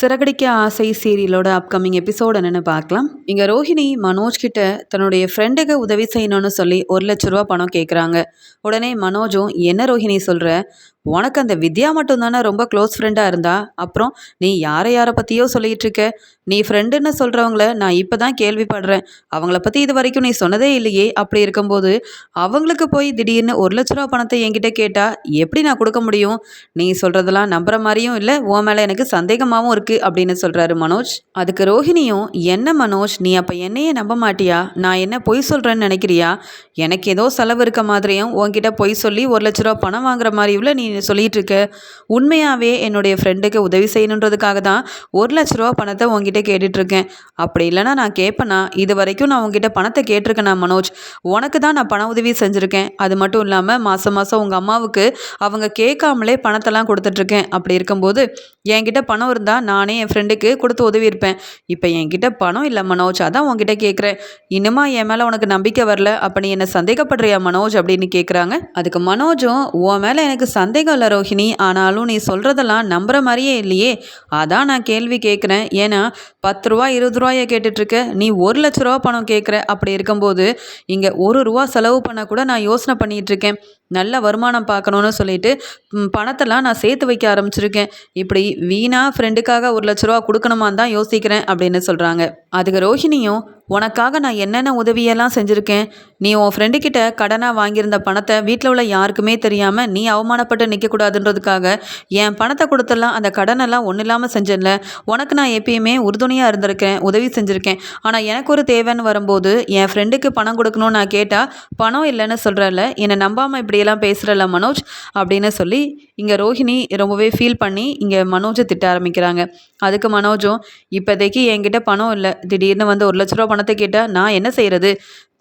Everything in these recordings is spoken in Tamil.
சிறகடிக்க ஆசை சீரியலோட அப்கமிங் எபிசோட் என்னென்னு பார்க்கலாம். இங்கே ரோஹிணி மனோஜ் கிட்ட தன்னுடைய ஃப்ரெண்டுக்கு உதவி செய்யணும்னு சொல்லி ஒரு லட்ச ரூபா பணம் கேட்குறாங்க உடனே மனோஜும் என்ன ரோஹிணி சொல்கிற உனக்கு அந்த வித்யா மட்டும்தானே ரொம்ப க்ளோஸ் ஃப்ரெண்டாக இருந்தா? அப்புறம் நீ யாரை யாரை பற்றியோ சொல்லிகிட்டு இருக்க. நீ ஃப்ரெண்டுன்னு சொல்கிறவங்கள நான் இப்போ தான் கேள்விப்படுறேன். அவங்கள பற்றி இது வரைக்கும் நீ சொன்னதே இல்லையே. அப்படி இருக்கும்போது அவங்களுக்கு போய் திடீர்னு ஒரு லட்ச ரூபா பணத்தை என்கிட்ட கேட்டால் எப்படி நான் கொடுக்க முடியும்? நீ சொல்கிறதெல்லாம் நம்புகிற மாதிரியும் இல்லை. உன் மேலே எனக்கு சந்தேகமாகவும் இருக்குது அப்படின்னு சொல்கிறாரு மனோஜ். அதுக்கு ரோஹிணியும் என்ன மனோஜ்? நீ அப்போ என்னையே நம்ப மாட்டியா? நான் என்ன பொய் சொல்கிறேன்னு நினைக்கிறியா? எனக்கு ஏதோ செலவு இருக்க மாதிரியும் உன்கிட்ட பொய் சொல்லி ஒரு லட்ச ரூபா பணம் வாங்குற மாதிரியும் நீ சொல்லிட்டு இருக்க உண்மையாகவே என்னுடைய ஃப்ரெண்டுக்கு உதவி செய்யணுன்றதுக்காக தான் ஒரு லட்ச ரூபா பணத்தை உங்ககிட்ட கேட்டுட்ருக்கேன். அப்படி இல்லைனா நான் கேட்பேனா? இது வரைக்கும் நான் உங்ககிட்ட பணத்தை கேட்டிருக்கேனா மனோஜ்? உனக்கு தான் நான் பண உதவி செஞ்சுருக்கேன். அது மட்டும் இல்லாமல் மாதம் மாதம் உங்கள் அம்மாவுக்கு அவங்க கேட்காமலே பணத்தெல்லாம் கொடுத்துட்ருக்கேன். அப்படி இருக்கும்போது என்கிட்ட பணம் இருந்தால் நானே என் ஃப்ரெண்டுக்கு கொடுத்து உதவி இருப்பேன். இப்போ என்கிட்ட பணம் இல்லை மனோஜ். அதான் உங்ககிட்ட கேட்குறேன். இன்னுமா என் மேலே உனக்கு நம்பிக்கை வரல? அப்போ நீ என்னை சந்தேகப்படுறியா மனோஜ்? அப்படின்னு கேட்குறாங்க அதுக்கு மனோஜும் உன் மேலே எனக்கு சந்தேகம் இல்லை ரோஹிணி ஆனாலும் நீ சொல்கிறதெல்லாம் நம்புற மாதிரியே இல்லையே. அதான் நான் கேள்வி கேட்குறேன் ஏன்னா பத்து ரூபா இருபது ரூபாயை கேட்டுட்ருக்க நீ ஒரு லட்ச ரூபா பணம் கேட்குற அப்படி இருக்கும்போது இங்கே ஒரு ரூபா செலவு பண்ண கூட நான் யோசனை பண்ணிகிட்ருக்கேன் நல்ல வருமானம் பார்க்கணுன்னு சொல்லிட்டு பணத்தெல்லாம் நான் சேர்த்து வைக்க ஆரம்பிச்சிருக்கேன். இப்படி வீணா ஃப்ரெண்டுக்காக ஒரு லட்ச ரூபா கொடுக்கணுமான்னு தான் யோசிக்கிறேன் அப்படின்னு சொல்கிறாங்க அதுக்கு ரோஹிணியும் உனக்காக நான் என்னென்ன உதவியெல்லாம் செஞ்சுருக்கேன்? நீ உன் ஃப்ரெண்டுக்கிட்ட கடனாக வாங்கியிருந்த பணத்தை வீட்டில் உள்ள யாருக்குமே தெரியாமல் நீ அவமானப்பட்டு நிற்கக்கூடாதுன்றதுக்காக என் பணத்தை கொடுத்தெல்லாம் அந்த கடனெல்லாம் ஒன்றும் இல்லாமல் செஞ்சேன்ல. உனக்கு நான் எப்பயுமே உறுதுணையாக இருந்திருக்கேன் உதவி செஞ்சுருக்கேன். ஆனால் எனக்கு ஒரு தேவைன்னு வரும்போது என் ஃப்ரெண்டுக்கு பணம் கொடுக்கணும்னு நான் கேட்டால் பணம் இல்லைன்னு சொல்கிறல்ல என்னை நம்பாமல் இப்படியெல்லாம் பேசுகிறல்ல மனோஜ்? அப்படின்னு சொல்லி இங்கே ரோஹிணி ரொம்பவே ஃபீல் பண்ணி இங்கே மனோஜை திட்ட ஆரம்பிக்கிறாங்க. அதுக்கு மனோஜும் இப்போதைக்கு என்கிட்ட பணம் இல்லை திடீர்னு வந்து ஒரு லட்ச ரூபா பணத்தை கேட்டால் நான் என்ன செய்கிறது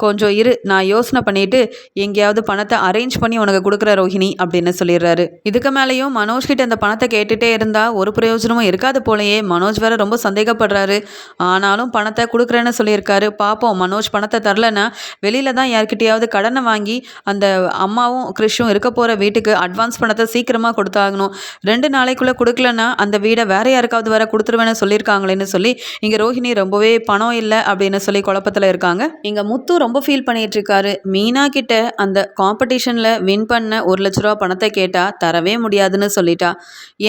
கொஞ்சம் இரு நான் யோசனை பண்ணிட்டு எங்கேயாவது பணத்தை அரேஞ்ச் பண்ணி உனக்கு கொடுக்குற ரோஹிணி அப்படின்னு சொல்லிடுறாரு. இதுக்கு மேலேயும் மனோஜ் கிட்ட இந்த பணத்தை கேட்டுகிட்டே இருந்தால் ஒரு பிரயோஜனமும் இருக்காது போலயே. மனோஜ் வேற ரொம்ப சந்தேகப்படுறாரு. ஆனாலும் பணத்தை கொடுக்குறேன்னு சொல்லியிருக்காரு. பார்ப்போம் மனோஜ் பணத்தை தரலன்னா வெளியில தான் யார்கிட்டயாவது கடனை வாங்கி அந்த அம்மாவும் கிறிஷும் இருக்க போகிற வீட்டுக்கு அட்வான்ஸ் பணத்தை சீக்கிரமாக கொடுத்தாகணும். ரெண்டு நாளைக்குள்ளே கொடுக்கலன்னா அந்த வீடை வேற யாருக்காவது வேற கொடுத்துருவேன்னு சொல்லியிருக்காங்களேன்னு சொல்லி இங்கே ரோஹிணி ரொம்பவே பணம் இல்லை அப்படின்னு சொல்லி குழப்பத்தில் இருக்காங்க. இங்கே முத்து ரொம்ப ரொம்ப ஃபீல் பண்ணிகிட்ருக்காரு மீனா கிட்ட அந்த காம்படிஷனில் வின் பண்ண ஒரு லட்ச ரூபா பணத்தை கேட்டால் தரவே முடியாதுன்னு சொல்லிட்டா.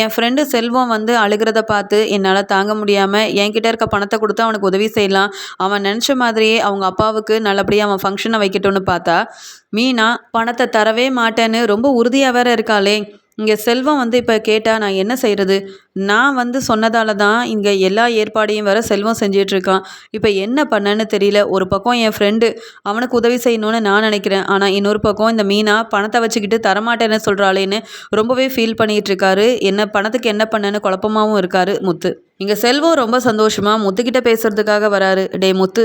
என் ஃப்ரெண்டு செல்வம் வந்து அழுகிறத பார்த்து என்னால் தாங்க முடியாமல் என்கிட்ட இருக்க பணத்தை கொடுத்து அவனுக்கு உதவி செய்யலாம். அவன் நினச்ச மாதிரியே அவங்க அப்பாவுக்கு நல்லபடியாக அவன் ஃபங்க்ஷனை வைக்கட்டும்னு பார்த்தா மீனா பணத்தை தரவே மாட்டேன்னு ரொம்ப உறுதியாக வேற இருக்காளே. இங்கே செல்வம் வந்து இப்போ கேட்டால் நான் என்ன செய்கிறது நான் வந்து சொன்னதால தான் இங்கே எல்லா ஏற்பாடையும் வர செல்வம் செஞ்சிட்ருக்கான் இப்போ என்ன பண்ணேன்னு தெரியல. ஒரு பக்கம் என் ஃப்ரெண்டு அவனுக்கு உதவி செய்யணும்னு நான் நினைக்கிறேன். ஆனால் இன்னொரு பக்கம் இந்த மீனா பணத்தை வச்சுக்கிட்டு தரமாட்டேன்னு சொல்கிறாளேன்னு ரொம்பவே ஃபீல் பண்ணிகிட்டு இருக்காரு. என்ன பணத்துக்கு என்ன பண்ணேன்னு குழப்பமாகவும் இருக்காரு முத்து. இங்கே செல்வம் ரொம்ப சந்தோஷமாக முத்துக்கிட்ட பேசுகிறதுக்காக வராரு. டே முத்து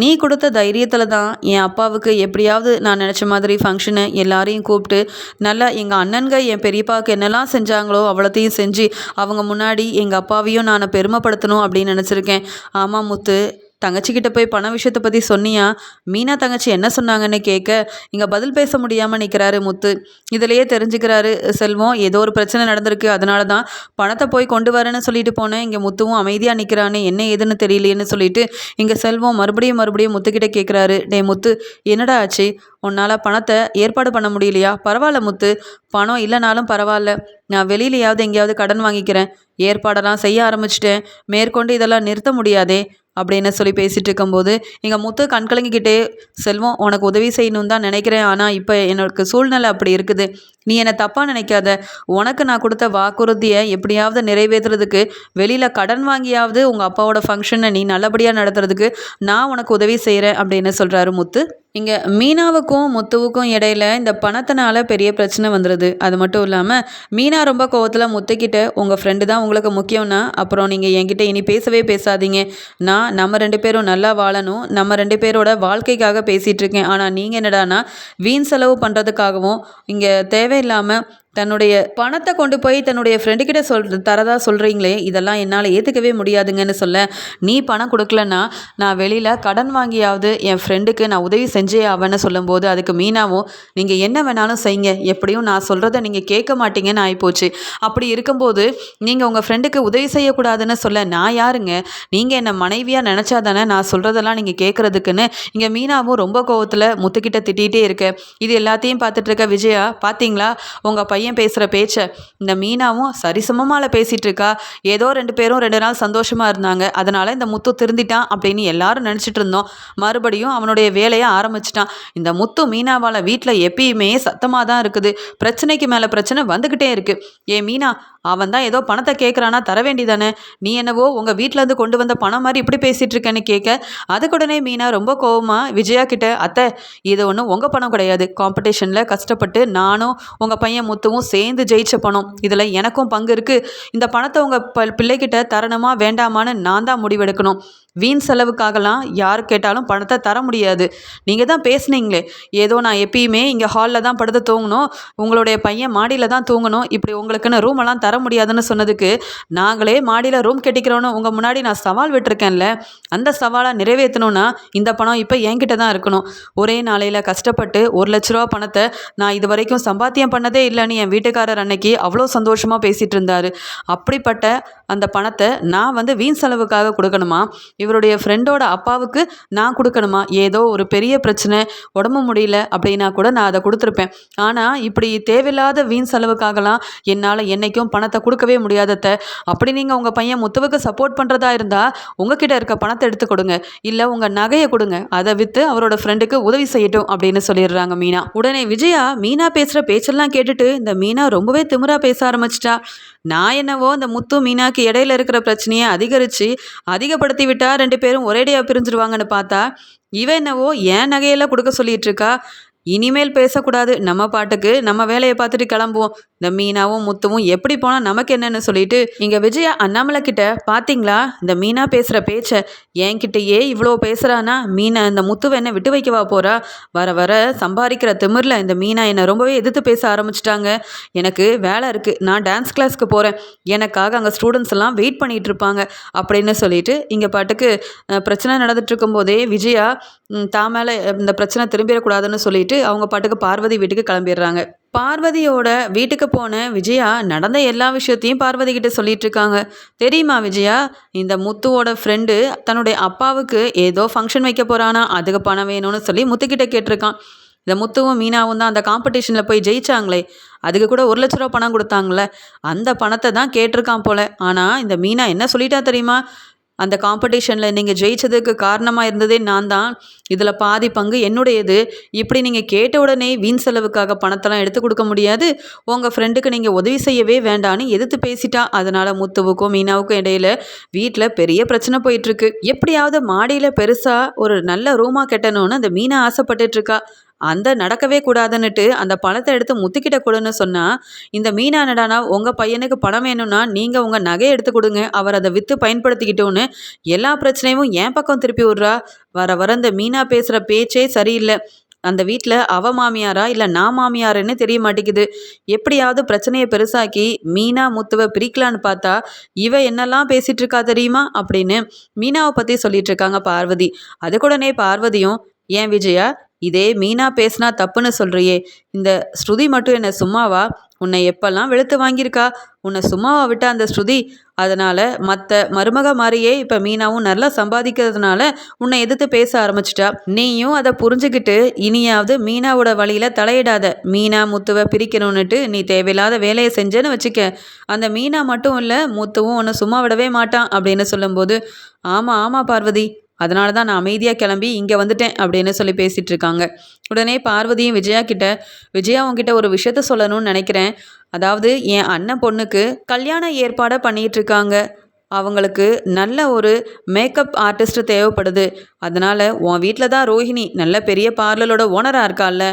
நீ கொடுத்த தைரியத்தில் தான் என் அப்பாவுக்கு எப்படியாவது நான் நினச்ச மாதிரி ஃபங்க்ஷனை எல்லாரையும் கூப்பிட்டு நல்லா எங்கள் அண்ணன்க என் பெரியப்பாவுக்கு என்னெல்லாம் செஞ்சாங்களோ அவ்வளோத்தையும் செஞ்சு அவங்க முன்னாடி எங்கள் அப்பாவையும் நான் பெருமைப்படுத்தணும் அப்படின்னு நினச்சிருக்கேன். ஆமாம் முத்து. தங்கச்சிக்கிட்ட போய் பண விஷயத்தை பற்றி சொன்னியா? மீனா தங்கச்சி என்ன சொன்னாங்கன்னு கேட்க இங்கே பதில் பேச முடியாமல் நிற்கிறாரு முத்து. இதிலையே தெரிஞ்சுக்கிறாரு செல்வம் ஏதோ ஒரு பிரச்சனை நடந்திருக்கு அதனால தான் பணத்தை போய் கொண்டு வரேன்னு சொல்லிட்டு போனேன். இங்கே முத்துவும் அமைதியாக நிற்கிறான்னு என்ன ஏதுன்னு தெரியலையேன்னு சொல்லிட்டு இங்கே செல்வம் மறுபடியும் மறுபடியும் முத்துக்கிட்ட கேட்குறாரு டே முத்து என்னடா ஆச்சு? உன்னால் பணத்தை ஏற்பாடு பண்ண முடியலையா? பரவாயில்ல முத்து பணம் இல்லைனாலும் பரவாயில்ல. நான் வெளியிலையாவது எங்கேயாவது கடன் வாங்கிக்கிறேன். ஏற்பாடெல்லாம் செய்ய ஆரம்பிச்சிட்டேன். மேற்கொண்டு இதெல்லாம் நிறுத்த முடியாதே. அப்படின்னு சொல்லி பேசிகிட்டு இருக்கும்போது எங்கள் முத்து கண்கலங்கிக்கிட்டே செல்வம் உனக்கு உதவி செய்யணும்னு தான் நினைக்கிறேன். ஆனால் இப்போ எனக்கு சூழ்நிலை அப்படி இருக்குது. நீ என்னை தப்பாக நினைக்காத. உனக்கு நான் கொடுத்த வாக்குறுதியை எப்படியாவது நிறைவேற்றுறதுக்கு வெளியில் கடன் வாங்கியாவது உங்கள் அப்பாவோட ஃபங்க்ஷனை நீ நல்லபடியாக நடத்துறதுக்கு நான் உனக்கு உதவி செய்கிறேன் அப்படின்னு சொல்கிறாரு முத்து. இங்கே மீனாவுக்கும் முத்துவுக்கும் இடையில இந்த பணத்தினால பெரிய பிரச்சனை வந்துடுது அது மட்டும் இல்லாமல் மீனா ரொம்ப கோவத்தில் முத்துக்கிட்ட உங்கள் ஃப்ரெண்டு தான் உங்களுக்கு முக்கியம்னா அப்புறம் நீங்கள் என்கிட்ட இனி பேசவே பேசாதீங்க. நான் நம்ம ரெண்டு பேரும் நல்லா வாழணும். நம்ம ரெண்டு பேரோட வாழ்க்கைக்காக பேசிகிட்டு இருக்கேன். ஆனால் நீங்கள் என்னடானா வீண் செலவு பண்ணுறதுக்காகவும் இங்கே தேவையில்லாமல் தன்னுடைய பணத்தை கொண்டு போய் தன்னுடைய ஃப்ரெண்டுக்கிட்ட சொல் தரதா சொல்கிறீங்களே இதெல்லாம் என்னால் ஏற்றுக்கவே முடியாதுங்கன்னு சொல்ல நீ பணம் கொடுக்கலன்னா நான் வெளியில் கடன் வாங்கியாவது என் ஃப்ரெண்டுக்கு நான் உதவி செஞ்சே ஆவேன்னு சொல்லும்போது அதுக்கு மீனாவும் நீங்கள் என்ன வேணாலும் செய்யுங்க. எப்படியும் நான் சொல்கிறத நீங்கள் கேட்க மாட்டீங்கன்னு ஆகிப்போச்சு அப்படி இருக்கும்போது நீங்கள் உங்கள் ஃப்ரெண்டுக்கு உதவி செய்யக்கூடாதுன்னு சொல்ல நான் யாருங்க? நீங்கள் என்னை மனைவியாக நினச்சா தானே நான் சொல்கிறதெல்லாம் நீங்கள் கேட்குறதுக்குன்னு இங்கே மீனாவும் ரொம்ப கோவத்தில் முத்துக்கிட்ட திட்டிகிட்டே இருக்க இது எல்லாத்தையும் பார்த்துட்டு இருக்க விஜயா? பார்த்தீங்களா உங்கள் பையன் பேசுகிற பேச்சை இந்த மீனாவும் சரிசமமால பேசிகிட்டு இருக்கா ஏதோ ரெண்டு பேரும் ரெண்டு நாள் சந்தோஷமாக இருந்தாங்க. அதனால் இந்த முத்து திருந்திட்டான் அப்படின்னு எல்லாரும் நினச்சிட்டு இருந்தோம். மறுபடியும் அவனுடைய வேலையை ஆரம்பிச்சிட்டான். இந்த முத்து மீனாவால் வீட்டில் எப்பயுமே சத்தமாக தான் இருக்குது. பிரச்சனைக்கு மேலே பிரச்சனை வந்துக்கிட்டே இருக்குது ஏ மீனா அவன் தான் ஏதோ பணத்தை கேட்குறானா தர வேண்டிதானே நீ என்னவோ உங்கள் வீட்டிலேருந்து கொண்டு வந்த பணம் மாதிரி இப்படி பேசிகிட்டு இருக்கேன்னு கேட்க அதுக்குடனே மீனா ரொம்ப கோவமாக விஜயா கிட்ட அத்தை இது ஒன்றும் உங்கள் பணம் கிடையாது. காம்படிஷனில் கஷ்டப்பட்டு நானும் உங்கள் பையன் முத்துவும் சேர்ந்து ஜெயிச்ச பணம். இதில் எனக்கும் பங்கு இருக்குது இந்த பணத்தை உங்கள் ப பிள்ளைகிட்ட தரணுமா வேண்டாமான்னு நான் தான் முடிவெடுக்கணும். வீண் செலவுக்காகலாம் யார் கேட்டாலும் பணத்தை தர முடியாது. நீங்கள் தான் பேசுனீங்களே. ஏதோ நான் எப்பயுமே இங்கே ஹாலில் தான் படுத்து தூங்கணும். உங்களுடைய பையன் மாடியில் தான் தூங்கணும். இப்படி உங்களுக்குன்னு ரூமெல்லாம் தர முடியாதுன்னு சொன்னதுக்கு நாங்களே மாடியில் ரூம் கட்டிக்கிறோன்னு உங்கள் முன்னாடி நான் சவால் விட்டுருக்கேன்ல. அந்த சவாலை நிறைவேற்றணும்னா இந்த பணம் இப்போ என்கிட்ட தான் இருக்கணும். ஒரே நாளையில் கஷ்டப்பட்டு ஒரு லட்ச ரூபா பணத்தை நான் இது வரைக்கும் சம்பாத்தியம் பண்ணதே இல்லைன்னு என் வீட்டுக்காரர் அன்னைக்கு அவ்வளோ சந்தோஷமாக பேசிகிட்டு இருந்தார். அப்படிப்பட்ட அந்த பணத்தை நான் வந்து வீண் செலவுக்காக கொடுக்கணுமா? இவருடைய ஃப்ரெண்டோட அப்பாவுக்கு நான் கொடுக்கணுமா? ஏதோ ஒரு பெரிய பிரச்சனை உடம்பு முடியல அப்படின்னா கூட நான் அதை கொடுத்துருப்பேன். ஆனால் இப்படி தேவையில்லாத வீண் செலவுக்காகலாம் என்னால் என்றைக்கும் பணத்தை கொடுக்கவே முடியாதத்த. அப்படி நீங்கள் உங்கள் பையன் முத்துவுக்கு சப்போர்ட் பண்ணுறதா இருந்தால் உங்ககிட்ட இருக்க பணத்தை எடுத்து கொடுங்க. இல்லை உங்கள் நகையை கொடுங்க. அதை விற்று அவரோட ஃப்ரெண்டுக்கு உதவி செய்யட்டும் அப்படின்னு சொல்லிடுறாங்க மீனா. உடனே விஜயா மீனா பேசுகிற பேச்செல்லாம் கேட்டுட்டு இந்த மீனா ரொம்பவே திமிரா பேச ஆரம்பிச்சிட்டா. நான் என்னவோ இந்த முத்து மீனாக்கு இடையில இருக்கிற பிரச்சனையை அதிகரித்து அதிகப்படுத்தி விட்டா ரெண்டு பேரும் ஒரேடியாக பிரிஞ்சிருவாங்கன்னு பார்த்தா இவ என்னவோ என் நகையெல்லாம் கொடுக்க சொல்லிட்டு இருக்கா? இனிமேல் பேசக்கூடாது. நம்ம பாட்டுக்கு நம்ம வேலையை பார்த்துட்டு கிளம்புவோம். இந்த மீனாவும் முத்துவும் எப்படி போனால் நமக்கு என்னன்னு சொல்லிட்டு இங்கே விஜயா அண்ணாமலை கிட்ட பார்த்தீங்களா இந்த மீனா பேசுகிற பேச்சை என்கிட்டயே இவ்வளோ பேசுகிறானா மீனை இந்த முத்துவை என்ன விட்டு வைக்கவா போகிறா வர வர சம்பாதிக்கிற திமிரில் இந்த மீனா என்னை ரொம்பவே எதிர்த்து பேச ஆரம்பிச்சிட்டாங்க. எனக்கு வேலை இருக்குது நான் டான்ஸ் கிளாஸ்க்கு போகிறேன் எனக்காக அங்கே ஸ்டூடெண்ட்ஸ் எல்லாம் வெயிட் பண்ணிகிட்டு இருப்பாங்க. அப்படின்னு சொல்லிட்டு இங்கே பாட்டுக்கு பிரச்சனை நடந்துட்டு இருக்கும்போதே விஜயா தான் மேலே இந்த பிரச்சனை திரும்பிடக்கூடாதுன்னு சொல்லிட்டு அவங்க பாட்டுக்கு பார்வதி வீட்டுக்கு கிளம்பிடுறாங்க. பார்வதியோட வீட்டுக்கு போன விஜயா நடந்த எல்லா விஷயத்தையும் பார்வதி கிட்ட சொல்லிட்டு இருக்காங்க. தெரியுமா விஜயா? இந்த முத்துவோட ஃப்ரெண்டு தன்னுடைய அப்பாவுக்கு ஏதோ ஃபங்க்ஷன் வைக்க போகிறானா அதுக்கு பணம் வேணும்னு சொல்லி முத்துக்கிட்ட கேட்டிருக்கான். இந்த முத்துவும் மீனாவும் தான் அந்த காம்படிஷனில் போய் ஜெயிச்சாங்களே. அதுக்கு கூட ஒரு லட்ச ரூபா பணம் கொடுத்தாங்களே அந்த பணத்தை தான் கேட்டிருக்கான் போல. ஆனால் இந்த மீனா என்ன சொல்லிட்டா தெரியுமா? அந்த காம்படிஷனில் நீங்கள் ஜெயிச்சதுக்கு காரணமாக இருந்ததே நான் தான். இதில் பாதி பங்கு என்னுடையது. இப்படி நீங்கள் கேட்ட உடனே வீண் செலவுக்காக பணத்தெல்லாம் எடுத்து கொடுக்க முடியாது. உங்கள் ஃப்ரெண்டுக்கு நீங்கள் உதவி செய்யவே வேண்டான்னு எதிர்த்து பேசிட்டா அதனால் முத்துவுக்கும் மீனாவுக்கும் இடையில வீட்டில் பெரிய பிரச்சனை போயிட்டுருக்கு எப்படியாவது மாடியில் பெருசாக ஒரு நல்ல ரூமாக கட்டணும்னு அந்த மீனா ஆசைப்பட்டுட்ருக்கா அந்த நடக்கவே கூடாதுன்னுட்டு அந்த பணத்தை எடுத்து முத்துக்கிட்ட கொடுன்னு சொன்னால் இந்த மீனா நடானா உங்கள் பையனுக்கு பணம் வேணும்னா நீங்கள் உங்கள் நகையை எடுத்து கொடுங்க. அவர் அதை விற்று பயன்படுத்திக்கிட்டோன்னு எல்லா பிரச்சனையும் என் பக்கம் திருப்பி விட்றா. வர வர இந்த மீனா பேசுகிற பேச்சே சரியில்லை. அந்த வீட்டில் அவ மாமியாரா இல்லை நான் மாமியாருன்னு தெரிய மாட்டேங்குது. எப்படியாவது பிரச்சனையை பெருசாக்கி மீனா முத்துவை பிரிக்கலான்னு பார்த்தா இவ என்னெல்லாம் பேசிகிட்டு இருக்கா தெரியுமா? அப்படின்னு மீனாவை பற்றி சொல்லிட்டு இருக்காங்க பார்வதி. அதுக்கூடனே பார்வதியும் ஏன் விஜயா இதே மீனா பேசினா தப்புன்னு சொல்கிறியே இந்த ஸ்ருதி மட்டும் என்ன சும்மாவா? உன்னை எப்பெல்லாம் வெளுத்து வாங்கியிருக்கா? உன்னை சும்மாவா விட்ட அந்த ஸ்ருதி? அதனால் மற்ற மருமக மாதிரியே இப்போ மீனாவும் நல்லா சம்பாதிக்கிறதுனால உன்னை எதிர்த்து பேச ஆரம்பிச்சிட்டா. நீயும் அதை புரிஞ்சுக்கிட்டு இனியாவது மீனாவோட வழியில் தலையிடாத. மீனா முத்துவை பிரிக்கணும்னுட்டு நீ தேவையில்லாத வேலையை செஞ்சேன்னு வச்சுக்க. அந்த மீனா மட்டும் இல்லை முத்துவும் உன்னை சும்மா விடவே மாட்டான் அப்படின்னு சொல்லும்போது ஆமாம் ஆமாம் பார்வதி அதனால தான் நான் அமைதியாக கிளம்பி இங்கே வந்துட்டேன் அப்படின்னு சொல்லி பேசிகிட்டு இருக்காங்க. உடனே பார்வதியும் விஜயா கிட்ட விஜயா உங்ககிட்ட ஒரு விஷயத்த சொல்லணும்னு நினைக்கிறேன். அதாவது என் அண்ணன் பொண்ணுக்கு கல்யாண ஏற்பாடை பண்ணிகிட்டு இருக்காங்க. அவங்களுக்கு நல்ல ஒரு மேக்கப் ஆர்டிஸ்ட் தேவைப்படுது. அதனால் உன் வீட்டில் தான் ரோஹிணி. நல்ல பெரிய பார்லரோட ஓனராக இருக்கால்ல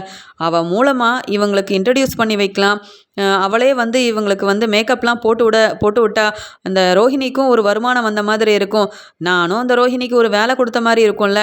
அவள் மூலமாக இவங்களுக்கு இன்ட்ரடியூஸ் பண்ணி வைக்கலாம். அவளே வந்து இவங்களுக்கு வந்து மேக்கப்லாம் போட்டு விட போட்டு விட்டா அந்த ரோஹிணிக்கும் ஒரு வருமானம் வந்த மாதிரி இருக்கும். நானும் அந்த ரோஹிணிக்கு ஒரு வேலை கொடுத்த மாதிரி இருக்கும்ல.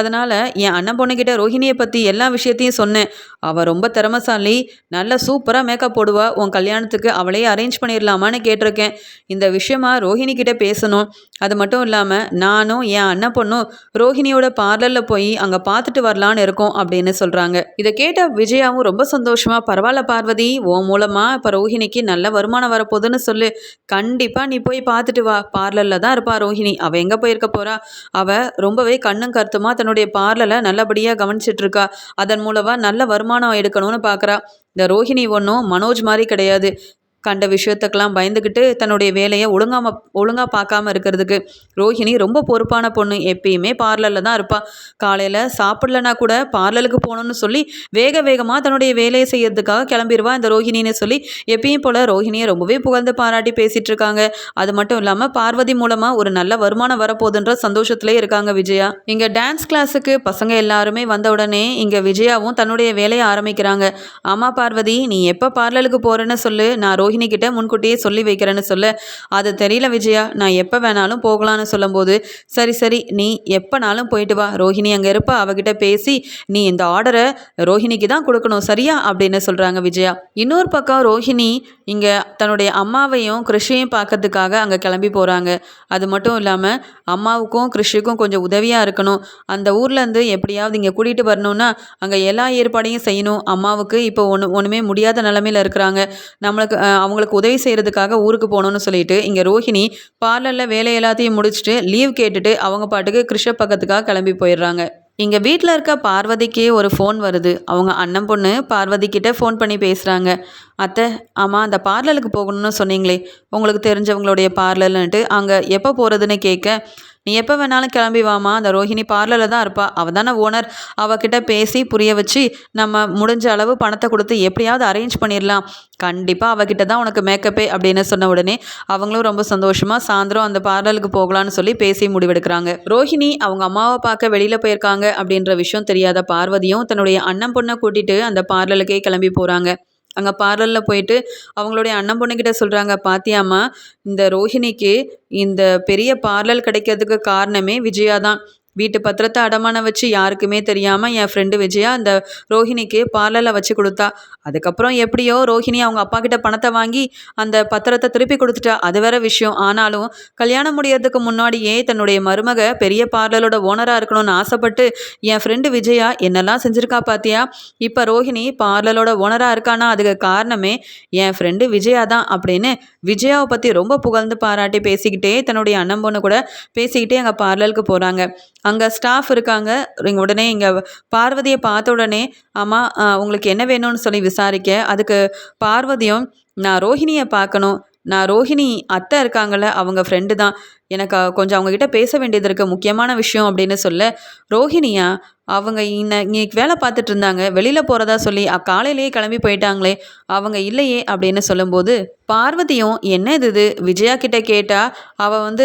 அதனால் என் அண்ணன் பொண்ணுக்கிட்ட ரோஹிணியை பற்றி எல்லா விஷயத்தையும் சொன்னேன். அவள் ரொம்ப திறமசாலி நல்ல சூப்பராக மேக்கப் போடுவா. உன் கல்யாணத்துக்கு அவளே அரேஞ்ச் பண்ணிடலாமான்னு கேட்டிருக்கேன். இந்த விஷயமா ரோஹிணி கிட்டே பேசணும். அது மட்டும் இல்லாமல் நானும் என் அண்ணன் பொண்ணும் ரோஹிணியோட பார்லரில் போய் அங்கே பார்த்துட்டு வரலான்னு இருக்கோம் அப்படின்னு சொல்கிறாங்க இதை கேட்ட விஜயாவும் ரொம்ப சந்தோஷமாக பரவாயில்ல பார்வதி உன் மூலமாக இப்போ ரோஹிணிக்கு நல்ல வருமானம் வரப்போகுதுன்னு சொல்லு. கண்டிப்பாக நீ போய் பார்த்துட்டு வா. பார்லரில் தான் இருப்பா ரோஹிணி. அவள் எங்கே போயிருக்க போகிறா அவள் ரொம்பவே கண்ணும் கருத்துமாக தன்னுடைய பார்லரை நல்லபடியாக கவனிச்சிட்ருக்கா. அதன் மூலமாக நல்ல வருமானம் எடுக்கணும்னு பார்க்குறா இந்த ரோஹிணி ஒன்றும் மனோஜ் மாதிரி கிடையாது. கண்ட விஷயத்துக்கெல்லாம் பயந்துக்கிட்டு தன்னுடைய வேலையை ஒழுங்காம ஒழுங்காக பார்க்காம இருக்கிறதுக்கு ரோஹிணி ரொம்ப பொறுப்பான பொண்ணு. எப்பயுமே பார்லரில் தான் இருப்பாள் காலையில் சாப்பிடலனா கூட பார்லருக்கு போகணுன்னு சொல்லி வேக வேகமாக தன்னுடைய வேலையை செய்யறதுக்காக கிளம்பிடுவா இந்த ரோஹிணின்னு சொல்லி. எப்பயும் போல் ரோஹிணியை ரொம்பவே புகழ்ந்து பாராட்டி பேசிகிட்டு இருக்காங்க. அது மட்டும் இல்லாமல் பார்வதி மூலமாக ஒரு நல்ல வருமானம் வரப்போகுதுன்ற சந்தோஷத்திலே இருக்காங்க விஜயா. இங்கே டான்ஸ் கிளாஸுக்கு பசங்க எல்லாருமே வந்த உடனே இங்கே விஜயாவும் தன்னுடைய வேலையை ஆரம்பிக்கிறாங்க. ஆமாம் பார்வதி நீ எப்போ பார்லருக்கு போகிறேன்னு சொல்லு. நான் ரோஹிணி கிட்ட முன்கூட்டியே சொல்லி வைக்கிறேன்னு சொல்ல அது தெரியல விஜயா நான் எப்போ வேணாலும் போகலான்னு சொல்லும்போது சரி சரி நீ எப்போனாலும் போயிட்டு வா ரோஹிணி அங்கே இருப்பா அவகிட்ட பேசி நீ இந்த ஆர்டரை ரோஹிணிக்கு தான் கொடுக்கணும் சரியா? அப்படின்னு சொல்கிறாங்க விஜயா. இன்னொரு பக்கம் ரோஹிணி இங்கே தன்னுடைய அம்மாவையும் கிருஷியையும் பார்க்கறதுக்காக அங்கே கிளம்பி போகிறாங்க அது மட்டும் இல்லாமல் அம்மாவுக்கும் கிருஷிக்கும் கொஞ்சம் உதவியாக இருக்கணும். அந்த ஊர்லேருந்து எப்படியாவது இங்கே கூட்டிகிட்டு வரணும்னா அங்கே எல்லா ஏற்பாடையும் செய்யணும். அம்மாவுக்கு இப்போ ஒன்று ஒன்றுமே முடியாத நிலமையில இருக்கிறாங்க. நம்மளுக்கு அவங்களுக்கு உதவி செய்கிறதுக்காக ஊருக்கு போகணும்னு சொல்லிட்டு இங்கே ரோஹிணி பார்லரில் வேலை எல்லாத்தையும் முடிச்சுட்டு லீவ் கேட்டுட்டு அவங்க பாட்டுக்கு கிருஷ பக்கத்துக்காக கிளம்பி போயிடுறாங்க. இங்கே வீட்டில் இருக்க பார்வதிக்கு ஒரு ஃபோன் வருது. அவங்க அண்ணன் பொண்ணு பார்வதிக்கிட்ட ஃபோன் பண்ணி பேசுகிறாங்க அத்தை ஆமாம் அந்த பார்லருக்கு போகணும்னு சொன்னீங்களே. உங்களுக்கு தெரிஞ்சவங்களுடைய பார்லர்னுட்டு அங்கே எப்போ போகிறதுன்னு கேட்க நீ எப்போ வேணாலும் கிளம்பி வாமா அந்த ரோஹிணி பார்லரில் தான் இருப்பா. அவள் தானே ஓனர் அவகிட்ட பேசி புரிய வச்சு நம்ம முடிஞ்ச அளவு பணத்தை கொடுத்து எப்படியாவது அரேஞ்ச் பண்ணிடலாம் கண்டிப்பாக அவகிட்ட தான் உனக்கு மேக்கப்பே அப்படின்னு சொன்ன உடனே அவங்களும் ரொம்ப சந்தோஷமாக சாயந்தரம் அந்த பார்லருக்கு போகலான்னு சொல்லி பேசி முடிவெடுக்கிறாங்க. ரோஹிணி அவங்க அம்மாவை பார்க்க வெளியில் போயிருக்காங்க அப்படின்ற விஷயம் தெரியாத பார்வதியும் தன்னுடைய அண்ணன் பொண்ணை கூட்டிட்டு அந்த பார்லருக்கே கிளம்பி போகிறாங்க அங்கே பார்லரில் போயிட்டு அவங்களுடைய அண்ணன் பொண்ணுக்கிட்ட சொல்கிறாங்க பாத்தியாம்மா இந்த ரோஹிணிக்கு இந்த பெரிய பார்லர் கிடைக்கிறதுக்கு காரணமே விஜயா தான் வீட்டு பத்திரத்தை அடமானம் வச்சு யாருக்குமே தெரியாமல் என் ஃப்ரெண்டு விஜயா அந்த ரோஹிணிக்கு பார்லரில் வச்சு கொடுத்தா. அதுக்கப்புறம் எப்படியோ ரோஹிணி அவங்க அப்பா கிட்ட பணத்தை வாங்கி அந்த பத்திரத்தை திருப்பி கொடுத்துட்டா. அது வேற விஷயம். ஆனாலும் கல்யாணம் முடியறதுக்கு முன்னாடியே தன்னுடைய மருமக பெரிய பார்லரோட ஓனராக இருக்கணும்னு ஆசைப்பட்டு என் ஃப்ரெண்டு விஜயா என்னெல்லாம் செஞ்சுருக்கா பார்த்தியா இப்போ ரோஹிணி பார்லரோட ஓனராக இருக்கானா? அதுக்கு காரணமே என் ஃப்ரெண்டு விஜயா தான் அப்படின்னு விஜயாவை பற்றி ரொம்ப புகழ்ந்து பாராட்டி பேசிக்கிட்டே தன்னுடைய அண்ணன் பொண்ணு கூட பேசிக்கிட்டே அங்கே பார்லருக்கு போகிறாங்க அங்கே ஸ்டாஃப் இருக்காங்க. நீங்கள் உடனே இங்கே பார்வதியை பார்த்த உடனே ஆமாம் உங்களுக்கு என்ன வேணும்னு சொல்லி விசாரிக்க. அதுக்கு பார்வதியும் நான் ரோஹிணியை பார்க்கணும். நான் ரோஹிணி அத்தை இருக்காங்கள்ல அவங்க ஃப்ரெண்டு தான். எனக்கு கொஞ்சம் அவங்கக்கிட்ட பேச வேண்டியது இருக்குது முக்கியமான விஷயம் அப்படின்னு சொல்ல ரோஹிணியா அவங்க இன்ன இன்னைக்கு வேலை பார்த்துட்டு இருந்தாங்க வெளியில் போகிறதா சொல்லி அ- காலையிலேயே கிளம்பி போயிட்டாங்களே அவங்க இல்லையே அப்படின்னு சொல்லும்போது பார்வதியும் என்ன இது இது? விஜயா கிட்ட கேட்டால் அவள் வந்து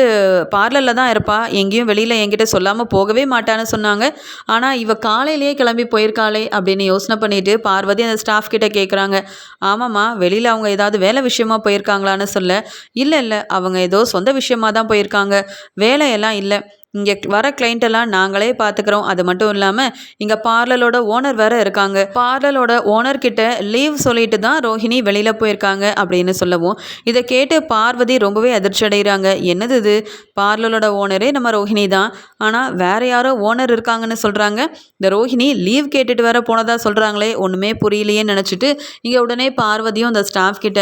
பார்லரில் தான் இருப்பா எங்கேயும் வெளியில் என்கிட்ட சொல்லாமல் போகவே மாட்டான்னு சொன்னாங்க. ஆனால் இவ காலையிலேயே கிளம்பி போயிருக்காளே அப்படின்னு யோசனை பண்ணிட்டு பார்வதி அந்த ஸ்டாஃப் கிட்ட கேட்குறாங்க ஆமாம்மா வெளியில் அவங்க ஏதாவது வேலை விஷயமா போயிருக்காங்களான்னு சொல்ல இல்லை இல்லை அவங்க ஏதோ சொந்த விஷயமா தான் போயிருக்காங்க. இருக்காங்க. வேலையெல்லாம் இல்லை. இங்கே வர கிளைண்ட்டெல்லாம் நாங்களே பார்த்துக்கிறோம் அது மட்டும் இல்லாமல் இங்கே பார்லரோட ஓனர் வேற இருக்காங்க. பார்லரோட ஓனர் கிட்ட லீவ் சொல்லிட்டு தான் ரோஹிணி வெளியில் போயிருக்காங்க அப்படின்னு சொல்லவும் இதை கேட்டு பார்வதி ரொம்பவே அதிர்ச்சி அடைகிறாங்க என்னது இது? பார்லரோட ஓனரே நம்ம ரோஹிணி தான். ஆனால் வேற யாரோ ஓனர் இருக்காங்கன்னு சொல்கிறாங்க இந்த ரோஹிணி லீவ் கேட்டுட்டு வேற போனதாக சொல்கிறாங்களே ஒன்றுமே புரியலையேன்னு நினச்சிட்டு இங்கே உடனே பார்வதியும் அந்த ஸ்டாஃப் கிட்ட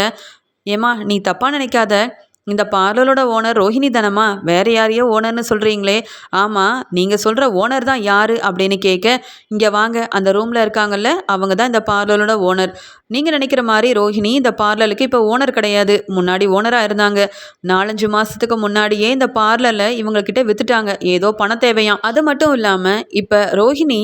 ஏம்மா நீ தப்பாக நினைக்காத. இந்த பார்லரோட ஓனர் ரோஹிணி தானம்மா? வேற யாரையோ ஓனர்னு சொல்கிறீங்களே ஆமாம் நீங்கள் சொல்கிற ஓனர் தான் யார் அப்படின்னு கேட்க இங்கே வாங்க அந்த ரூமில் இருக்காங்கல்ல அவங்க தான் இந்த பார்லரோட ஓனர். நீங்கள் நினைக்கிற மாதிரி ரோஹிணி இந்த பார்லருக்கு இப்போ ஓனர் கிடையாது. முன்னாடி ஓனராக இருந்தாங்க. நாலஞ்சு மாதத்துக்கு முன்னாடியே இந்த பார்லரில் இவங்கக்கிட்ட விற்றுட்டாங்க ஏதோ பண தேவையாம். அது மட்டும் இல்லாமல் இப்போ ரோஹிணி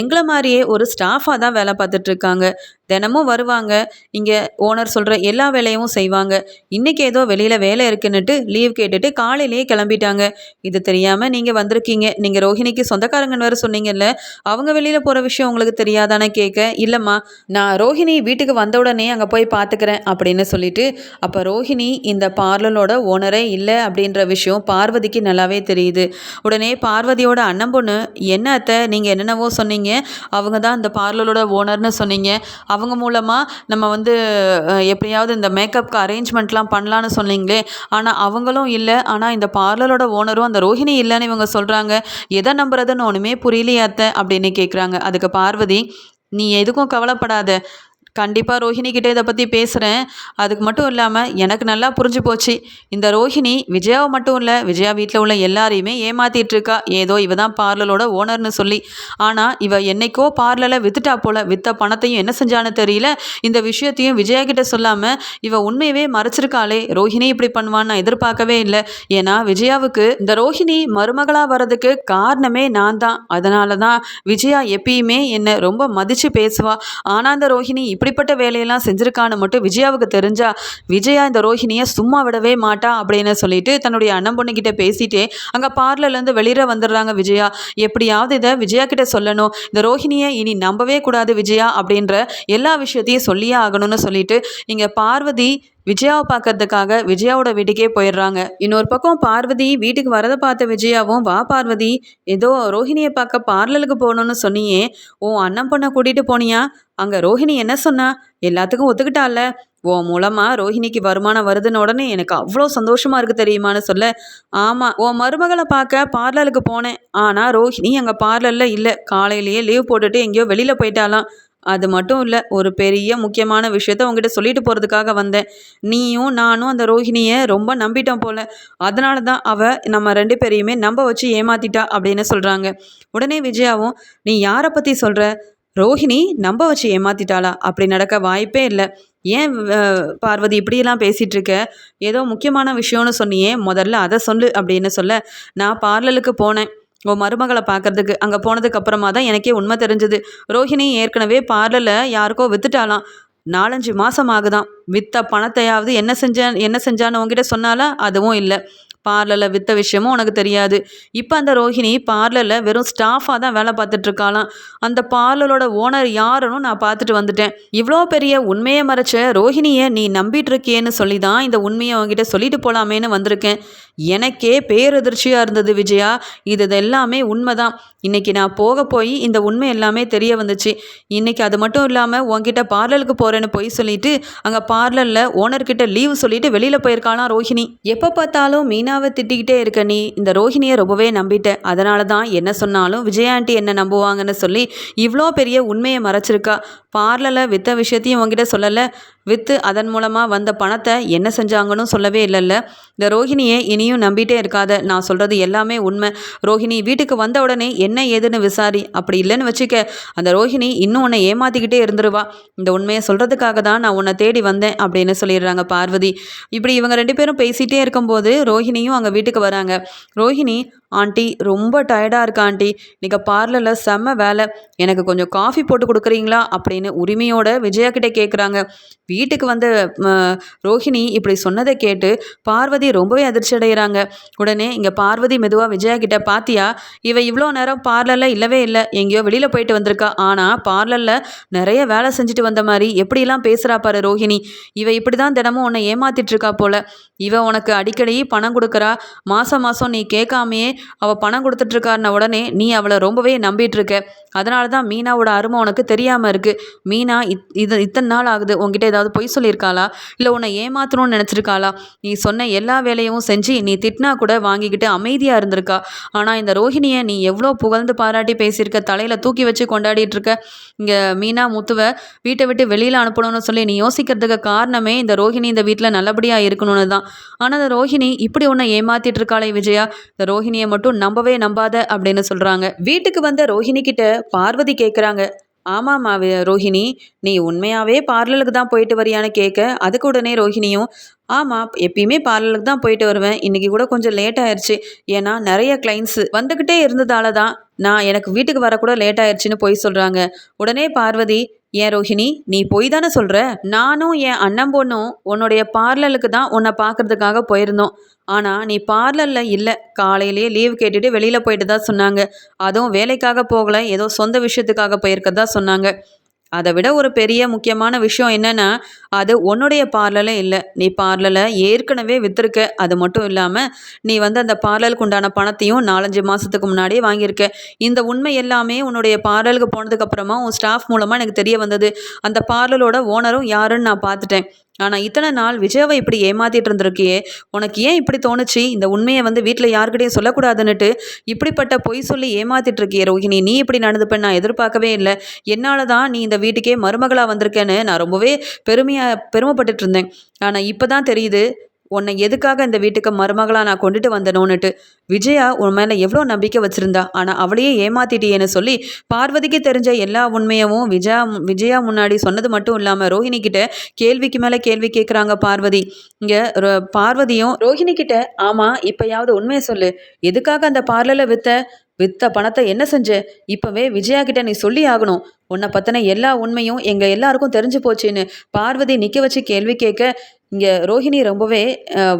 எங்களை மாதிரியே ஒரு ஸ்டாஃபாக தான் வேலை பார்த்துட்ருக்காங்க தினமும் வருவாங்க. இங்கே ஓனர் சொல்கிற எல்லா வேலையும் செய்வாங்க. இன்றைக்கி ஏதோ வெளியில் வேலை இருக்குன்னுட்டு லீவ் கேட்டுட்டு காலையிலேயே கிளம்பிட்டாங்க. இது தெரியாமல் நீங்கள் வந்திருக்கீங்க. நீங்கள் ரோஹிணிக்கு சொந்தக்காரங்கன்னு வேறு சொன்னீங்கல்ல. அவங்க வெளியில் போகிற விஷயம் உங்களுக்கு தெரியாதானே கேட்க இல்லைம்மா நான் ரோஹிணி வீட்டுக்கு வந்த உடனே அங்கே போய் பார்த்துக்கிறேன் அப்படின்னு சொல்லிட்டு அப்போ ரோஹிணி இந்த பார்லரோட ஓனரே இல்லை அப்படின்ற விஷயம் பார்வதிக்கு நல்லாவே தெரியுது. உடனே பார்வதியோட அண்ணன் பொண்ணு என்ன அத்தை நீங்கள் என்னென்னவோ சொன்னீங்க. அவங்க தான் இந்த பார்லரோட ஓனர்னு சொன்னீங்க. அவங்க மூலமாக நம்ம வந்து எப்படியாவது இந்த மேக்கப்க்கு அரேஞ்ச்மெண்ட்லாம் பண்ணலான்னு சொன்னீங்களே. ஆனால் அவங்களும் இல்லை. ஆனால் இந்த பார்லரோட ஓனரும் அந்த ரோஹிணி இல்லைன்னு இவங்க சொல்கிறாங்க எதை நம்புறதுன்னு ஒன்றுமே புரியலையாத்த அத்தை அப்படின்னு கேட்குறாங்க அதுக்கு பார்வதி நீ எதுக்கும் கவலைப்படாத. கண்டிப்பாக ரோஹிணி கிட்டே இதை பற்றி பேசுகிறேன் அதுக்கு மட்டும் இல்லாமல் எனக்கு நல்லா புரிஞ்சு போச்சு. இந்த ரோஹிணி விஜயாவை மட்டும் இல்லை விஜயா வீட்டில் உள்ள எல்லாரையுமே ஏமாத்திட்டு இருக்கா. ஏதோ இவ தான் பார்லரோட ஓனர்னு சொல்லி. ஆனால் இவ என்னைக்கோ பார்லரில் வித்துட்டா போல வித்த பணத்தையும் என்ன செஞ்சான்னு தெரியல. இந்த விஷயத்தையும் விஜயா கிட்ட சொல்லாமல் இவ உண்மையவே மறைச்சிருக்காளே. ரோஹிணி இப்படி பண்ணுவான்னு நான் எதிர்பார்க்கவே இல்லை. ஏன்னா விஜயாவுக்கு இந்த ரோஹிணி மருமகளாக வர்றதுக்கு காரணமே நான் தான். அதனால தான் விஜயா எப்பயுமே என்னை ரொம்ப மதித்து பேசுவா. ஆனால் அந்த ரோஹிணி இப்படிப்பட்ட வேலையெல்லாம் செஞ்சுருக்கான்னு மட்டும் விஜயாவுக்கு தெரிஞ்சா விஜயா இந்த ரோஹிணியை சும்மா விடவே மாட்டா அப்படின்னு சொல்லிட்டு தன்னுடைய அண்ணன் பொண்ணுக்கிட்ட பேசிட்டே அங்கே பார்லர்லேருந்து வெளியில் வந்துடுறாங்க விஜயா. எப்படியாவது இதை விஜயா கிட்ட சொல்லணும். இந்த ரோஹிணியை இனி நம்பவே கூடாது விஜயா அப்படின்ற எல்லா விஷயத்தையும் சொல்லியே ஆகணும்னு சொல்லிட்டு இங்கே பார்வதி விஜயாவை பார்க்கறதுக்காக விஜயாவோட வீட்டுக்கே போயிடுறாங்க. இன்னொரு பக்கம் பார்வதி வீட்டுக்கு வரதை பார்த்த விஜயாவும் வா பார்வதி ஏதோ ரோஹிணியை பார்க்க பார்லருக்கு போகணும்னு சொன்னியே. உன் அண்ணன் பொண்ணை கூட்டிகிட்டு போனியா? அங்கே ரோஹிணி என்ன சொன்னா? எல்லாத்துக்கும் ஒத்துக்கிட்டால. உன் மூலமாக ரோஹிணிக்கு வருமானம் வருதுன்னு உடனே எனக்கு அவ்வளோ சந்தோஷமா இருக்கு தெரியுமான்னு சொல்ல. ஆமாம் உன் மருமகளை பார்க்க பார்லருக்கு போனேன். ஆனால் ரோஹிணி அங்கே பார்லரில் இல்லை. காலையிலேயே லீவ் போட்டுட்டு எங்கேயோ வெளியில் போயிட்டாலாம் அது மட்டும் இல்லை ஒரு பெரிய முக்கியமான விஷயத்த உங்ககிட்ட சொல்லிட்டு போகிறதுக்காக வந்தேன். நீயும் நானும் அந்த ரோஹிணியை ரொம்ப நம்பிட்டோம் போல. அதனால தான் அவ நம்ம ரெண்டு பேரையுமே நம்ப வச்சு ஏமாத்திட்டா அப்படின்னு சொல்கிறாங்க உடனே விஜயாவும் நீ யாரை பற்றி சொல்கிற ரோஹிணி நம்ப வச்சு ஏமாத்திட்டாளா? அப்படி நடக்க வாய்ப்பே இல்லை. ஏன் பார்வதி இப்படியெல்லாம் பேசிகிட்டு இருக்க ஏதோ முக்கியமான விஷயம்னு சொன்னியே முதல்ல அதை சொல்லு அப்படின்னு சொல்ல நான் பார்லருக்கு போனேன். உன் மருமகளை பார்க்கறதுக்கு. அங்கே போனதுக்கு அப்புறமா தான் எனக்கே உண்மை தெரிஞ்சது. ரோஹிணி ஏற்கனவே பார்லரில் யாருக்கோ வித்துட்டாலாம் நாலஞ்சு மாதம் ஆகுதான் வித்த பணத்தையாவது என்ன செஞ்சேன் என்ன செஞ்சான்னு உங்ககிட்ட சொன்னாலா அதுவும் இல்லை. பார்லரில் வித்த விஷயமும் உனக்கு தெரியாது. இப்போ அந்த ரோஹிணி பார்லரில் வெறும் ஸ்டாஃபாக தான் வேலை பார்த்துட்டு இருக்காளாம். அந்த பார்லரோட ஓனர் யாருன்னு நான் பார்த்துட்டு வந்துட்டேன். இவ்வளோ பெரிய உண்மையை மறைச்ச ரோஹிணியை நீ நம்பிட்டு இருக்கியேன்னு சொல்லி தான் இந்த உண்மையை அவங்ககிட்ட சொல்லிட்டு போலாமேன்னு வந்திருக்கேன். எனக்கே பேரதிர்ச்சியாக இருந்தது விஜயா. இது எல்லாமே உண்மைதான். இன்னைக்கு நான் போக போய் இந்த உண்மை எல்லாமே தெரிய வந்துச்சு. இன்னைக்கு அது மட்டும் இல்லாமல் உங்ககிட்ட பார்லருக்கு போகிறேன்னு போய் சொல்லிட்டு அங்கே பார்லரில் ஓனர்கிட்ட லீவ் சொல்லிட்டு வெளியில் போயிருக்காளாம் ரோஹிணி. எப்போ பார்த்தாலும் மீனாவை திட்டிக்கிட்டே இருக்க நீ இந்த ரோஹிணியை ரொம்பவே நம்பிட்டேன். அதனால தான் என்ன சொன்னாலும் விஜயா ஆண்டி என்ன நம்புவாங்கன்னு சொல்லி இவ்வளோ பெரிய உண்மையை மறைச்சிருக்கா. பார்லரில் வித்த விஷயத்தையும் உங்ககிட்ட சொல்லலை. விற்று அதன் மூலமாக வந்த பணத்தை என்ன செஞ்சாங்கன்னு சொல்லவே இல்லைல்ல. இந்த ரோஹிணியை இனி நீயும் நம்பிட்டே இருக்காத. நான் சொல்கிறது எல்லாமே உண்மை. ரோஹிணி வீட்டுக்கு வந்த உடனே என்ன ஏதுன்னு விசாரி. அப்படி இல்லைன்னு வச்சுக்க அந்த ரோஹிணி இன்னும் உன்னை ஏமாத்திக்கிட்டே இருந்துருவா. இந்த உண்மையை சொல்கிறதுக்காக தான் நான் உன்னை தேடி வந்தேன் அப்படின்னு சொல்லிடுறாங்க பார்வதி. இப்படி இவங்க ரெண்டு பேரும் பேசிகிட்டே இருக்கும்போது ரோஹிணியும் அங்கே வீட்டுக்கு வராங்க. ரோஹிணி ஆண்டி ரொம்ப டயர்டாக இருக்கா ஆண்டி. நீங்கள் பார்லரில் செம்ம வேலை. எனக்கு கொஞ்சம் காஃபி போட்டு கொடுக்குறீங்களா? அப்படின்னு உரிமையோட விஜயா கிட்டே கேட்குறாங்க வீட்டுக்கு வந்த ரோஹிணி இப்படி சொன்னதை கேட்டு பார்வதி ரொம்பவே அதிர்ச்சி அடைகிறாங்க உடனே இங்கே பார்வதி மெதுவாக விஜயா கிட்ட பாத்தியா இவ இவ்வளோ நேரம் பார்லரில் இல்லவே இல்லை. எங்கேயோ வெளியில் போயிட்டு வந்திருக்கா. ஆனால் பார்லரில் நிறைய வேலை செஞ்சுட்டு வந்த மாதிரி எப்படிலாம் பேசுகிறா பாரு ரோஹிணி. இவ இப்படி தான் தினமும் உன்னை ஏமாத்திட்டு இருக்கா போல. இவ உனக்கு அடிக்கடி பணம் கொடுக்குறா. மாதம் மாதம் நீ கேட்காமையே அவள் பணம் கொடுத்துட்ருக்காருன உடனே நீ அவளை ரொம்பவே நம்பிட்டு இருக்க அதனால தான் மீனாவோட அருமை உனக்கு தெரியாமல் இருக்குது மீனா இத் இது இத்தனை நாள் ஆகுது. உங்ககிட்ட ஏதாவது பொய் சொல்லியிருக்காளா? இல்லை உன்னை ஏமாத்தணும்னு நினச்சிருக்காளா? நீ சொன்ன எல்லா வேலையும் செஞ்சு நீ திட்டினா கூட வாங்கிக்கிட்டு அமைதியாக இருந்திருக்கா. ஆனால் இந்த ரோஹிணியை நீ எவ்வளோ புகழ்ந்து பாராட்டி பேசியிருக்க? தலையில் தூக்கி வச்சு கொண்டாடிட்டு இருக்க இங்கே மீனா முத்துவை வீட்டை விட்டு வெளியில் அனுப்பணும்னு சொல்லி நீ யோசிக்கிறதுக்கு காரணமே இந்த ரோஹிணி இந்த வீட்டில் நல்லபடியாக இருக்கணும்னு தான். ஆனால் இந்த ரோஹிணி இப்படி உன்னை ஏமாத்திட்டு இருக்காளே விஜயா? இந்த ரோஹிணியை மட்டும் நம்பவே நம்பாத அப்படின்னு சொல்கிறாங்க வீட்டுக்கு வந்த ரோஹிணி கிட்ட பார்வதி கேட்குறாங்க ஆமாம்மா ரோஹிணி நீ உண்மையாகவே பார்லருக்கு தான் போயிட்டு வரியான்னு கேட்க அதுக்கு உடனே ரோஹிணியும் ஆமாம் எப்பயுமே பார்லருக்கு தான் போயிட்டு வருவேன். இன்றைக்கி கூட கொஞ்சம் லேட் ஆயிடுச்சு ஏன்னா நிறைய கிளைண்ட்ஸு வந்துக்கிட்டே இருந்ததால தான் நான் எனக்கு வீட்டுக்கு வரக்கூட லேட் ஆயிடுச்சுன்னு போய் சொல்கிறாங்க உடனே பார்வதி ஏன் ரோஹிணி நீ போய் தானே சொல்கிற நானும் என் அண்ணன் பொண்ணும் உன்னுடைய பார்லருக்கு தான் உன்னை பார்க்கறதுக்காக போயிருந்தோம். ஆனால் நீ பார்லரில் இல்லை. காலையிலேயே லீவ் கேட்டுட்டு வெளியில் போயிட்டு தான் சொன்னாங்க. அதுவும் வேலைக்காக போகலை. ஏதோ சொந்த விஷயத்துக்காக போயிருக்கதா சொன்னாங்க. அதை விட ஒரு பெரிய முக்கியமான விஷயம் என்னென்னா அது உன்னுடைய பார்லரில் இல்லை. நீ பார்லரில் ஏற்கனவே விற்றுருக்க அது மட்டும் இல்லாமல் நீ வந்து அந்த பார்லருக்கு உண்டான பணத்தையும் நாலஞ்சு மாதத்துக்கு முன்னாடியே வாங்கியிருக்க. இந்த உண்மை எல்லாமே உன்னுடைய பார்லருக்கு போனதுக்கப்புறமா உன் ஸ்டாஃப் மூலமாக எனக்கு தெரிய வந்தது. அந்த பார்லரோட ஓனரும் யாருன்னு நான் பார்த்துட்டேன். ஆனால் இத்தனை நாள் விஜயாவை இப்படி ஏமாத்திட்டு இருந்திருக்கியே உனக்கு ஏன் இப்படி தோணுச்சு? இந்த உண்மையை வந்து வீட்டில் யாருக்கிட்டையும் சொல்லக்கூடாதுன்னுட்டு இப்படிப்பட்ட பொய் சொல்லி ஏமாத்திட்டு இருக்கியே ரோஹிணி. நீ இப்படி நடந்துப்பேன்னு நான் எதிர்பார்க்கவே இல்லை. என்னால் தான் நீ இந்த வீட்டுக்கே மருமகளாக வந்திருக்கேன்னு நான் ரொம்பவே பெருமையாக பெருமைப்பட்டுட்டு இருந்தேன் ஆனால் இப்போ தான் தெரியுது உன்னை எதுக்காக இந்த வீட்டுக்கு மருமகளாக நான் கொண்டுட்டு வந்தனோன்னுட்டு. விஜயா உன் மேலே எவ்வளோ நம்பிக்கை வச்சுருந்தா ஆனால் அவளையே ஏமாத்திட்டியேன்னு சொல்லி பார்வதிக்கு தெரிஞ்ச எல்லா உண்மையவும் விஜயா விஜயா முன்னாடி சொன்னது மட்டும் இல்லாமல் ரோஹிணி கிட்ட கேள்விக்கு மேலே கேள்வி கேட்குறாங்க பார்வதி. இங்கே பார்வதியும் ரோஹிணி கிட்ட ஆமாம் இப்போயாவது உண்மையை சொல்லு. எதுக்காக அந்த பார்லரில் வித்த வித்த பணத்தை என்ன செஞ்ச? இப்போவே விஜயா கிட்ட நீ சொல்லி ஆகணும். உன்னை பற்றின எல்லா உண்மையும் எங்கள் எல்லாருக்கும் தெரிஞ்சு போச்சுன்னு பார்வதி நிற்க வச்சு கேள்வி கேட்க இங்கே ரோஹிணி ரொம்பவே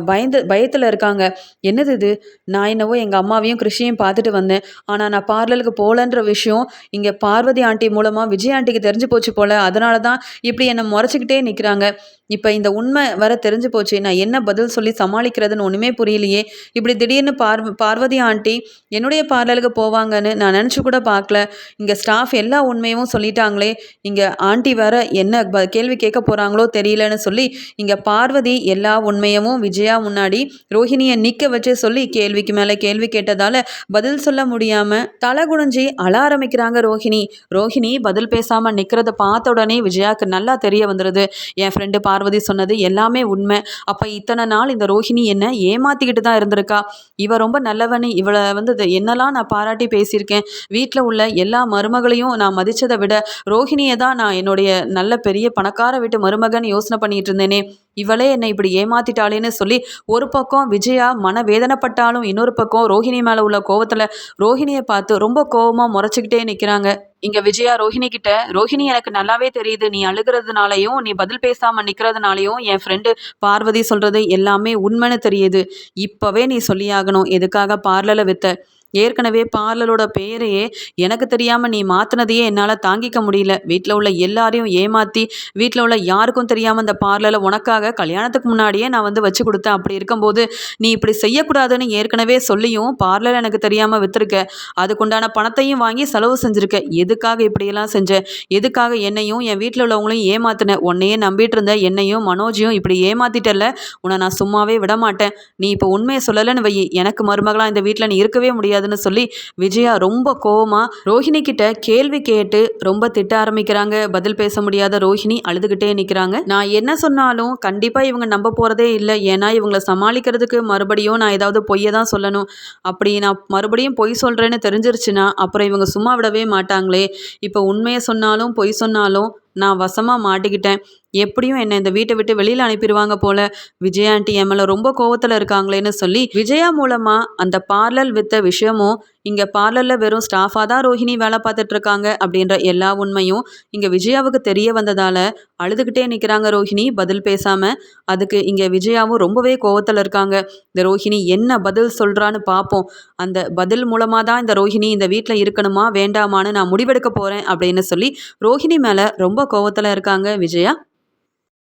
பயந்து பயத்தில் இருக்காங்க. என்னது இது? நான் என்னவோ எங்கள் அம்மாவையும் கிருஷியையும் பார்த்துட்டு வந்தேன். ஆனால் நான் பார்லருக்கு போகலன்ற விஷயம் இங்கே பார்வதி ஆண்டி மூலமாக விஜய் ஆண்டிக்கு தெரிஞ்சு போச்சு போல். அதனால தான் இப்படி என்னை முறைச்சிக்கிட்டே நிற்கிறாங்க இப்போ இந்த உண்மை வர தெரிஞ்சு போச்சு. நான் என்ன பதில் சொல்லி சமாளிக்கிறதுன்னு ஒன்றுமே புரியலையே. இப்படி திடீர்னு பார் பார்வதி ஆண்டி என்னுடைய பார்லருக்கு போவாங்கன்னு நான் நினச்சி கூட பார்க்கல. இங்கே ஸ்டாஃப் எல்லா உண்மையும் சொல்லிட்டாங்களே. இங்கே ஆண்டி வேற என்ன ப- கேள்வி கேட்க போகிறாங்களோ தெரியலன்னு சொல்லி இங்கே பார்வதி எல்லா உண்மையவும் விஜயா முன்னாடி ரோஹிணியை நிற்க வச்சு சொல்லி கேள்விக்கு மேலே கேள்வி கேட்டதால் பதில் சொல்ல முடியாமல் தலை குடிஞ்சி அழ ஆரம்பிக்கிறாங்க ரோஹிணி. ரோஹிணி பதில் பேசாமல் நிற்கிறத பார்த்த உடனே விஜயாவுக்கு நல்லா தெரிய வந்துடுது என் ஃப்ரெண்டு பார்வதி சொன்னது எல்லாமே உண்மை. அப்போ இத்தனை நாள் இந்த ரோஹிணி என்ன ஏமாத்திக்கிட்டு தான் இருந்திருக்கா. இவ ரொம்ப நல்லவனு இவளை வந்து என்னெல்லாம் நான் பாராட்டி பேசியிருக்கேன். வீட்டில் உள்ள எல்லா மருமகளையும் நான் மதித்ததை விட ரோஹிணியை தான் நான் என்னுடைய நல்ல பெரிய பணக்கார வீட்டு மருமகன் யோசனை பண்ணிட்டு இருந்தேனே. இவளே என்னை இப்படி ஏமாத்திட்டாளேன்னு சொல்லி ஒரு பக்கம் விஜயா மன வேதனைப்பட்டாலும் இன்னொரு பக்கம் ரோஹிணி மேலே உள்ள கோவத்தில் ரோஹிணியை பார்த்து ரொம்ப கோவமாக முறைச்சிக்கிட்டே நிற்கிறாங்க இங்க விஜயா ரோஹிணி கிட்ட ரோஹிணி எனக்கு நல்லாவே தெரியுது. நீ அழுகிறதுனாலையும் நீ பதில் பேசாம நிக்கிறதுனாலையும் என் ஃப்ரெண்டு பார்வதி சொல்றது எல்லாமே உண்மைன்னு தெரியுது. இப்பவே நீ சொல்லியாகணும். எதுக்காக பார்லரில் வித்த? ஏற்கனவே பார்லரோட பெயரையே எனக்கு தெரியாமல் நீ மாற்றினதையே என்னால் தாங்கிக்க முடியல. வீட்டில் உள்ள எல்லாரையும் ஏமாற்றி வீட்டில் உள்ள யாருக்கும் தெரியாமல் இந்த பார்லரில் உனக்காக கல்யாணத்துக்கு முன்னாடியே நான் வந்து வச்சு கொடுத்தேன். அப்படி இருக்கும்போது நீ இப்படி செய்யக்கூடாதுன்னு ஏற்கனவே சொல்லியும் பார்லர் எனக்கு தெரியாமல் விற்றுருக்க அதுக்குண்டான பணத்தையும் வாங்கி செலவு செஞ்சுருக்க. எதுக்காக இப்படியெல்லாம் செஞ்ச? எதுக்காக என்னையும் என் வீட்டில் உள்ளவங்களையும் ஏமாத்தின? உன்னையே நம்பிட்டு இருந்த என்னையும் மனோஜையும் இப்படி ஏமாத்திட்டல உன்னை நான் சும்மாவே விட மாட்டேன் நீ இப்போ உண்மையை சொல்லலைன்னு வை எனக்கு மருமகளாக இந்த வீட்டில் நீ இருக்கவே கூடாதுன்னு சொல்லி விஜயா ரொம்ப கோவமா ரோஹிணி கிட்ட கேள்வி கேட்டு ரொம்ப திட்ட ஆரம்பிக்கிறாங்க. பதில் பேச முடியாத ரோஹிணி அழுதுகிட்டே நிற்கிறாங்க நான் என்ன சொன்னாலும் கண்டிப்பாக இவங்க நம்ப போகிறதே இல்லை. ஏன்னா இவங்கள சமாளிக்கிறதுக்கு மறுபடியும் நான் ஏதாவது பொய்யை தான் சொல்லணும். அப்படி நான் மறுபடியும் பொய் சொல்கிறேன்னு தெரிஞ்சிருச்சுன்னா அப்புறம் இவங்க சும்மா விடவே மாட்டாங்களே. இப்போ உண்மையை சொன்னாலும் பொய் சொன்னாலும் நான் வசமாக மாட்டிக்கிட்டேன். எப்படியும் என்னை இந்த வீட்டை விட்டு வெளியில் அனுப்பிடுவாங்க போல. விஜயா ஆண்டி என் மேலே ரொம்ப கோவத்தில் இருக்காங்களேன்னு சொல்லி விஜயா மூலமாக அந்த பார்லர் வித்த விஷயமும் இங்கே பார்லரில் வெறும் ஸ்டாஃபாக தான் ரோஹிணி வேலை பார்த்துட்டு இருக்காங்க அப்படின்ற எல்லா உண்மையும் இங்கே விஜயாவுக்கு தெரிய வந்ததால் அழுதுகிட்டே நிற்கிறாங்க ரோஹிணி பதில் பேசாமல் அதுக்கு இங்கே விஜயாவும் ரொம்பவே கோவத்தில் இருக்காங்க. இந்த ரோஹிணி என்ன பதில் சொல்கிறான்னு பார்ப்போம் அந்த பதில் மூலமாக தான் இந்த ரோஹிணி இந்த வீட்டில் இருக்கணுமா வேண்டாமான்னு நான் முடிவெடுக்க போகிறேன் அப்படின்னு சொல்லி ரோஹிணி மேலே ரொம்ப கோவத்தில் இருக்காங்க விஜயா.